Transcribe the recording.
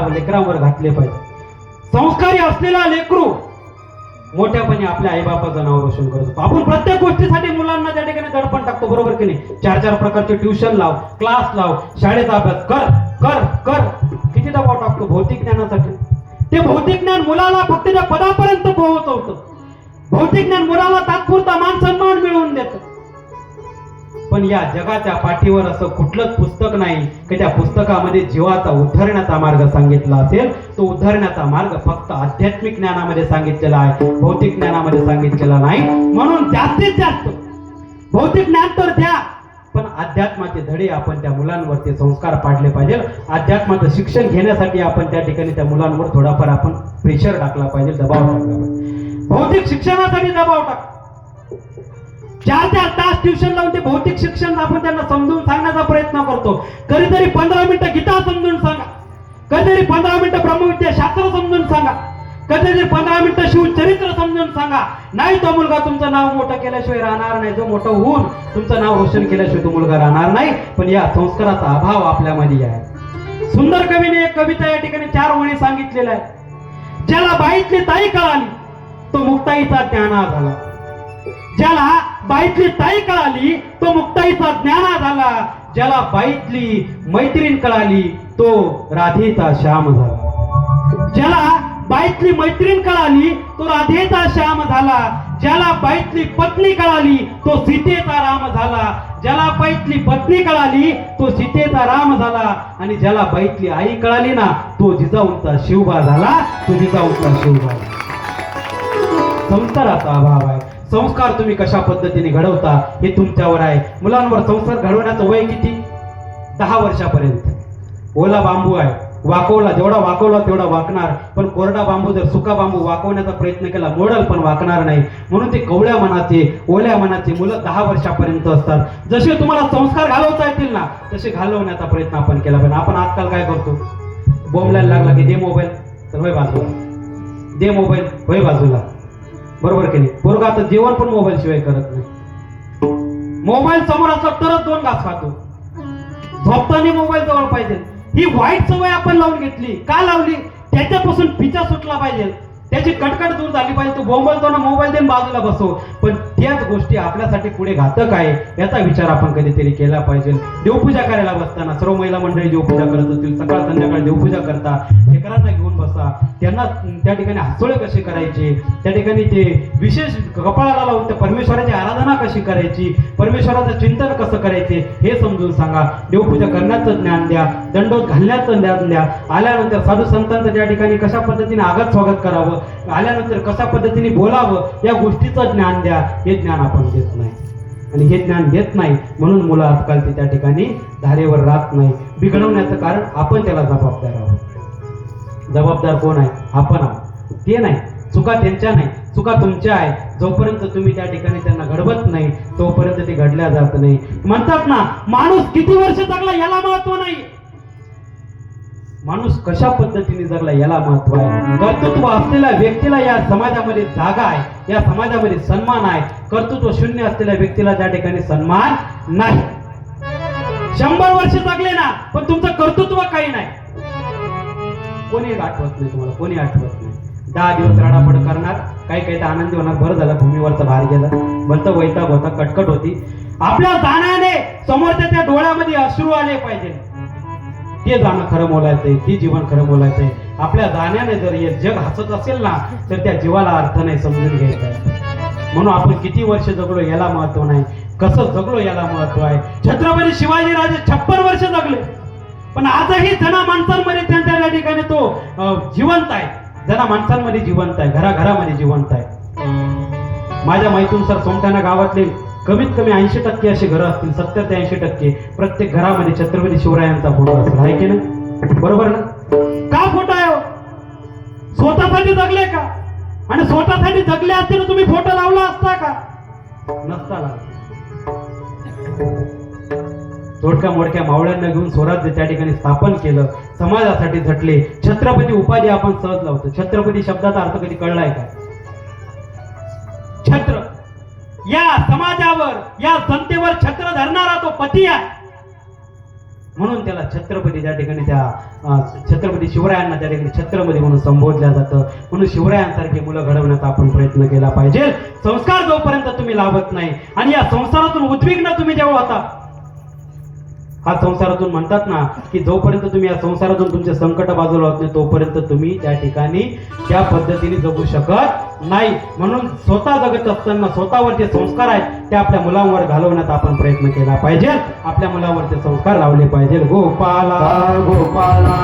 लेकरांवर घातले पाहिजे. संस्कारी असलेला लेकरू मोठ्यापणी आपल्या आईबापाचं नाव रोशन करतो. आपण प्रत्येक गोष्टीसाठी मुलांना त्या ठिकाणी दडपण टाकतो बरोबर की नाही? चार चार प्रकारचे ट्युशन लाव क्लास लाव शाळेचा अभ्यास कर कर कर. किती दबाव टाकतो? भौतिक ज्ञानासाठी. ते भौतिक ज्ञान मुलाला फक्त त्या पदापर्यंत पोहोचवतं. भौतिक ज्ञान मुलाला तात्पुरता माणसं या जगाच्या पाठीवर असं कुठलंच पुस्तक नाही की त्या पुस्तकामध्ये जीवाचा उद्धरण्याचा मार्ग सांगितला असेल. तो उद्धरण्याचा मार्ग फक्त आध्यात्मिक ज्ञानामध्ये सांगितलेला आहे. भौतिक ज्ञानामध्ये सांगितलेला नाही. म्हणून जास्तीत जास्त भौतिक ज्ञान तर द्या. पण अध्यात्माचे धडे आपण त्या मुलांवरती संस्कार पाडले पाहिजे अध्यात्माचं शिक्षण घेण्यासाठी आपण त्या ठिकाणी त्या मुलांवर थोडाफार आपण प्रेशर टाकला पाहिजे दबाव टाकला पाहिजे. भौतिक शिक्षणासाठी दबाव टाक चार चार तास ट्युशन लावून ते भौतिक शिक्षण आपण त्यांना समजून सांगण्याचा प्रयत्न करतो. कधीतरी पंधरा मिनिटं गीता समजून सांगा. कधीतरी पंधरा मिनिटं ब्रह्मविद्या शास्त्र समजून सांगा. कधीतरी पंधरा मिनिटं शिवचरित्र समजून सांगा. नाही तो मुलगा तुमचं नाव मोठं केल्याशिवाय राहणार नाही. जो मोठं होऊन तुमचं नाव रोशन केल्याशिवाय तो मुलगा राहणार नाही. पण या संस्काराचा अभाव आपल्यामध्ये आहे. सुंदर कवीने एक कविता या ठिकाणी चार ओळी सांगितलेल्या आहे ज्याला बाईतली ताई कळाली तो मुक्ताईचा ज्ञाना झाला. ज्याला बाईतली ताई कळाली तो मुक्ताईचा ज्ञाना झाला. ज्याला बाईतली मैत्रीण कळाली तो राधेचा श्याम झाला. ज्याला बाईतली मैत्रीण कळाली तो राधेचा श्याम झाला. ज्याला बाईतली पत्नी कळाली तो सीतेचा राम झाला. ज्याला बाईतली पत्नी कळाली तो सीतेचा राम झाला. आणि ज्याला बाईतली आई कळाली ना तो जिजाऊंचा शिवबा झाला. तो जिजाऊंचा शिवबा झाला. अभाव आहे. संस्कार तुम्ही कशा पद्धतीने घडवता हे तुमच्यावर आहे. मुलांवर संस्कार घडवण्याचं वय किती? दहा वर्षापर्यंत. ओला बांबू आहे. वाकवला जेवढा वाकवला तेवढा वाकणार. पण कोरडा बांबू जर सुका बांबू वाकवण्याचा प्रयत्न केला मोडल पण वाकणार नाही. म्हणून ते कवळ्या मनाचे ओल्या मनाचे मुलं दहा वर्षापर्यंत असतात. जसे तुम्हाला संस्कार घालवता येतील ना तसे घालवण्याचा प्रयत्न आपण केला पाहिजे. आपण आजकाल काय करतो? बोंबलायला लागला की दे मोबाईल. तर होय बाजूला. दे मोबाईल. होय बाजूला. बरोबर की नाही? पोरगा आता जेवण पण मोबाईल शिवाय करत नाही. मोबाईल समोर असला तरच दोन घास खातो. झोपताना मोबाईल जवळ पाहिजे. ही वाईट सवय आपण लावून घेतली. का लावली? त्याच्यापासून पिचा सुटला पाहिजे. त्याची कटकट दूर झाली पाहिजे. तो बोंबलतो ना मोबाईल देऊन बाजूला बसो पण याच गोष्टी आपल्यासाठी पुढे घातक आहे याचा विचार आपण कधीतरी केला पाहिजे. देवपूजा करायला बसताना सर्व महिला मंडळी देवपूजा करत असतील सकाळ संध्याकाळ देवपूजा करता लेकरांना घेऊन बसा. त्यांना त्या ठिकाणी हातोळे कसे करायचे? त्या ठिकाणी ते विशेष कपाळाला लावून त्या परमेश्वराची आराधना कशी करायची? परमेश्वराचं चिंतन कसं करायचे? हे समजून सांगा. देवपूजा करण्याचं ज्ञान द्या. दंडोत घालण्याचं द्या आल्यानंतर साधू संतांचं त्या ठिकाणी कशा पद्धतीने आगत स्वागत करावं आल्यानंतर कशा पद्धतीने बोलावं या गोष्टीचं ज्ञान द्या हे ज्ञान आपण देत नाही. आणि हे ज्ञान देत नाही म्हणून मुलं आजकालची त्या ठिकाणी धारेवर राहत नाही. बिघडवण्याचं कारण आपण त्याला जबाबदार आहोत. जबाबदार कोण आहे? आपण आहोत. ते नाही. चुका त्यांच्या नाही. चुका तुमच्या आहे. जोपर्यंत तुम्ही त्या ठिकाणी त्यांना घडवत नाही तोपर्यंत ते घडल्या जात नाही. म्हणतात ना माणूस किती वर्ष जगला याला महत्त्व नाही. माणूस कशा पद्धतीने जगला याला महत्त्व आहे? कर्तृत्व असलेल्या व्यक्तीला या समाजामध्ये जागा आहे या समाजामध्ये सन्मान आहे. कर्तृत्व शून्य असलेल्या व्यक्तीला त्या ठिकाणी सन्मान नाही. शंभर वर्ष जगले ना पण तुमचं कर्तृत्व काही नाही. कोणी आठवत नाही तुम्हाला? कोणी आठवत नाही? दहा दिवस राडापड करणार काही काही तर आनंदी होणार. बरं झालं भूमीवरचा भार गेला. भलतं वैताग होता कटकट होती. आपल्या दानाने समोरच्या त्या डोळ्यामध्ये अश्रू आले पाहिजे. ते जाणं खरं बोलायचंय ती जीवन खरं बोलायचंय. आपल्या जाण्याने जर हे जग हसत असेल ना तर त्या जीवाला अर्थ नाही समजून घ्यायचा. आहे. म्हणून आपण किती वर्ष जगलो याला महत्त्व नाही. कसं जगलो याला महत्त्व आहे? छत्रपती शिवाजीराजे छप्पन वर्ष जगले. पण आजही जना माणसांमध्ये त्यांच्या त्या ठिकाणी तो जिवंत आहे. जना माणसांमध्ये जिवंत आहे. घराघरामध्ये जिवंत आहे. माझ्या माहितीनुसार सोमठाणा गावातले कमीत कमी ऐंशी टक्के असे घरं असतील सत्तर ते ऐंशी टक्के. प्रत्येक घरामध्ये छत्रपती शिवरायांचा फोटो असेल आहे की नाही? बरोबर ना? का फोटो आहे हो? स्वतःसाठी जगले का? आणि स्वतःसाठी जगले असते ना तुम्ही फोटो लावला असता का? नसता लावला. तोडक्या मोडक्या मावळ्यांना घेऊन स्वराज्य त्या ठिकाणी स्थापन केलं. समाजासाठी झटले. छत्रपती उपाधी आपण सहज लावतो. छत्रपती शब्दाचा अर्थ कधी कळलाय का? या समाजावर या जनतेवर छत्र धरणारा तो पती आहे. म्हणून त्याला छत्रपती त्या ठिकाणी त्या छत्रपती शिवरायांना त्या ठिकाणी छत्रपती म्हणून संबोधल्या जातं. म्हणून शिवरायांसारखी मुलं घडवण्याचा आपण प्रयत्न केला पाहिजे. संस्कार जोपर्यंत तुम्ही लाभत नाही आणि या संसारातून उद्विग्न तुम्ही जेव्हा होता हा संसारातून म्हणतात ना की जोपर्यंत तुम्ही या संसारातून तुमचे संकट बाजूला होत नाही तोपर्यंत तुम्ही त्या ठिकाणी त्या पद्धतीने जगू शकत नाही. म्हणून स्वतः जगत असताना स्वतःवर जे संस्कार आहेत ते आपल्या मुलांवर घालवण्याचा आपण प्रयत्न केला पाहिजे. आपल्या मुलावर ते संस्कार लावले पाहिजे. गोपाला गोपाला